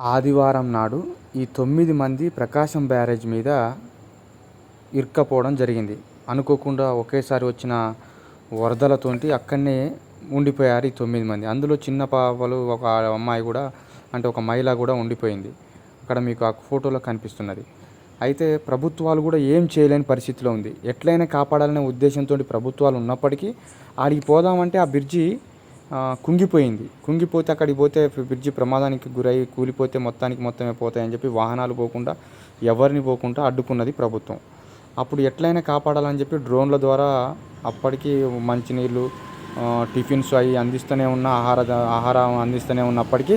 ఆదివారం నాడు ఈ తొమ్మిది మంది ప్రకాశం బ్యారేజ్ మీద ఇరుక్కపోవడం జరిగింది. అనుకోకుండా ఒకేసారి వచ్చిన వరదలతోటి అక్కడనే ఉండిపోయారు ఈ తొమ్మిది మంది. అందులో చిన్న పాపలు ఒక అమ్మాయి కూడా అంటే ఒక మహిళ కూడా ఉండిపోయింది. అక్కడ మీకు ఆ ఫోటోలో కనిపిస్తున్నది. అయితే ప్రభుత్వాలు కూడా ఏం చేయలేని పరిస్థితిలో ఉంది. ఎట్లయినా కాపాడాలనే ఉద్దేశంతో ప్రభుత్వాలు ఉన్నప్పటికీ ఆడికి పోదామంటే ఆ బ్రిడ్జి కుంగిపోయింది. కుంగిపోతే అక్కడికి పోతే బ్రిడ్జి ప్రమాదానికి గురై కూలిపోతే మొత్తానికి మొత్తమే పోతాయని చెప్పి వాహనాలు పోకుండా ఎవరిని పోకుండా అడ్డుకున్నది ప్రభుత్వం. అప్పుడు ఎట్లయినా కాపాడాలని చెప్పి డ్రోన్ల ద్వారా అప్పటికి మంచినీళ్ళు టిఫిన్స్ అవి అందిస్తూనే ఉన్న ఆహార ఆహారం అందిస్తూనే ఉన్నప్పటికీ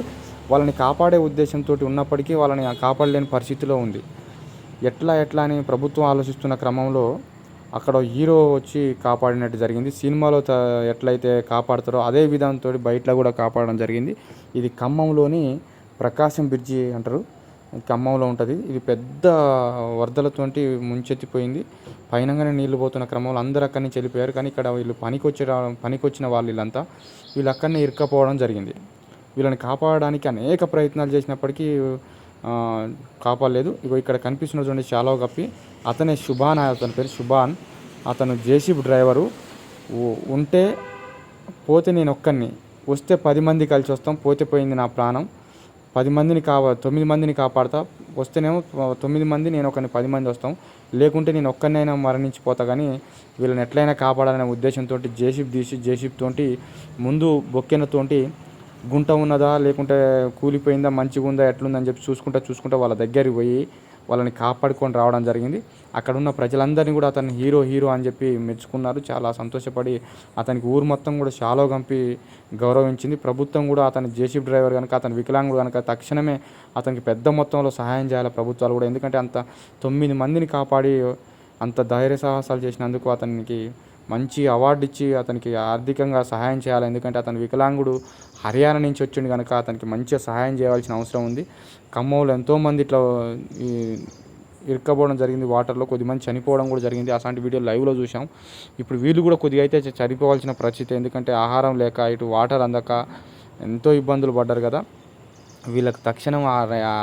వాళ్ళని కాపాడే ఉద్దేశంతో ఉన్నప్పటికీ వాళ్ళని కాపాడలేని పరిస్థితిలో ఉంది. ఎట్లా ఎట్లా అని ప్రభుత్వం ఆలోచిస్తున్న క్రమంలో అక్కడ హీరో వచ్చి కాపాడినట్టు జరిగింది. సినిమాలో త- ఎట్లయితే కాపాడుతారో అదే విధానంతో బయటలో కూడా కాపాడడం జరిగింది. ఇది ఖమ్మంలోని ప్రకాశం బ్రిడ్జి అంటారు. ఖమ్మంలో ఉంటుంది. ఇది పెద్ద వరదలతోటి ముంచెత్తిపోయింది. పైనంగానే నీళ్ళు పోతున్న క్రమంలో అందరూ అక్కడి నుంచి వెళ్ళిపోయారు. కానీ ఇక్కడ వీళ్ళు పనికి పనికొచ్చిన పనికి వచ్చిన వాళ్ళు వీళ్ళంతా వీళ్ళు అక్కడనే ఇరుక్కపోవడం జరిగింది. వీళ్ళని కాపాడడానికి అనేక ప్రయత్నాలు చేసినప్పటికీ కాపాడలేదు. ఇగో ఇక్కడ కనిపిస్తున్న చూడండి చాలా కప్పి అతనే శుభాన్ అతని పేరు శుభాన్. అతను జేసీబీ డ్రైవరు. ఉంటే పోతే నేను ఒక్కరిని వస్తే పది మంది కలిసి వస్తాం. పోతే పోయింది నా ప్రాణం. పది మందిని కాపా తొమ్మిది మందిని కాపాడతా. వస్తేనేమో తొమ్మిది మంది నేను ఒకరిని పది మంది వస్తాం. లేకుంటే నేను ఒక్కరినైనా మరణించిపోతా. కానీ వీళ్ళని ఎట్లయినా కాపాడాలనే ఉద్దేశంతో జేసీబీ తీసి జేసీబ్ తోటి ముందు బొక్కెనతోటి గుంట ఉన్నదా లేకుంటే కూలిపోయిందా మంచిగా ఉందా ఎట్లుందని చెప్పి చూసుకుంటా చూసుకుంటా వాళ్ళ దగ్గరికి పోయి వాళ్ళని కాపాడుకొని రావడం జరిగింది. అక్కడ ఉన్న ప్రజలందరినీ కూడా అతను హీరో హీరో అని చెప్పి మెచ్చుకున్నారు. చాలా సంతోషపడి అతనికి ఊరు మొత్తం కూడా షాలో గంపి గౌరవించింది. ప్రభుత్వం కూడా అతని జేసీబీ డ్రైవర్ కనుక అతని వికలాంగుడు కనుక తక్షణమే అతనికి పెద్ద మొత్తంలో సహాయం చేయాలి ప్రభుత్వాలు కూడా. ఎందుకంటే అంత తొమ్మిది మందిని కాపాడి అంత ధైర్య సాహసాలు చేసినందుకు అతనికి మంచి అవార్డు ఇచ్చి అతనికి ఆర్థికంగా సహాయం చేయాలి. ఎందుకంటే అతను వికలాంగుడు. హర్యానా నుంచి వచ్చిండు కనుక అతనికి మంచిగా సహాయం చేయాల్సిన అవసరం ఉంది. ఖమ్మంలో ఎంతోమంది ఇట్లా ఈ ఇరుక్కపోవడం జరిగింది. వాటర్లో కొద్దిమంది చనిపోవడం కూడా జరిగింది. అలాంటి వీడియో లైవ్లో చూసాం ఇప్పుడు వీళ్ళు కూడా కొద్దిగా అయితే చనిపోవాల్సిన పరిస్థితి. ఎందుకంటే ఆహారం లేక ఇటు వాటర్ అందక ఎంతో ఇబ్బందులు పడ్డారు కదా. వీళ్ళకి తక్షణం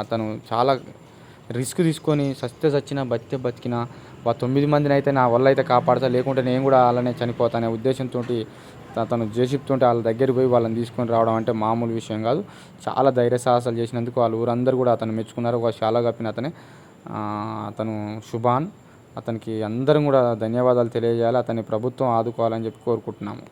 అతను చాలా రిస్క్ తీసుకొని సస్తే సచ్చిన బతికే బతికిన ఆ తొమ్మిది మందిని అయితే నా వల్ల అయితే కాపాడతా లేకుంటే నేను కూడా అలానే చనిపోతానే ఉద్దేశంతో తను జేసిప్తో వాళ్ళ దగ్గరికి పోయి వాళ్ళని తీసుకొని రావడం అంటే మామూలు విషయం కాదు. చాలా ధైర్య సాహసాలు చేసినందుకు వాళ్ళ ఊరందరూ కూడా అతను మెచ్చుకున్నారు. ఒక చాలా కప్పిన అతనే. అతను శుభాన్. అతనికి అందరం కూడా ధన్యవాదాలు తెలియజేయాలి. అతన్ని ప్రభుత్వం ఆదుకోవాలని చెప్పి కోరుకుంటున్నాము.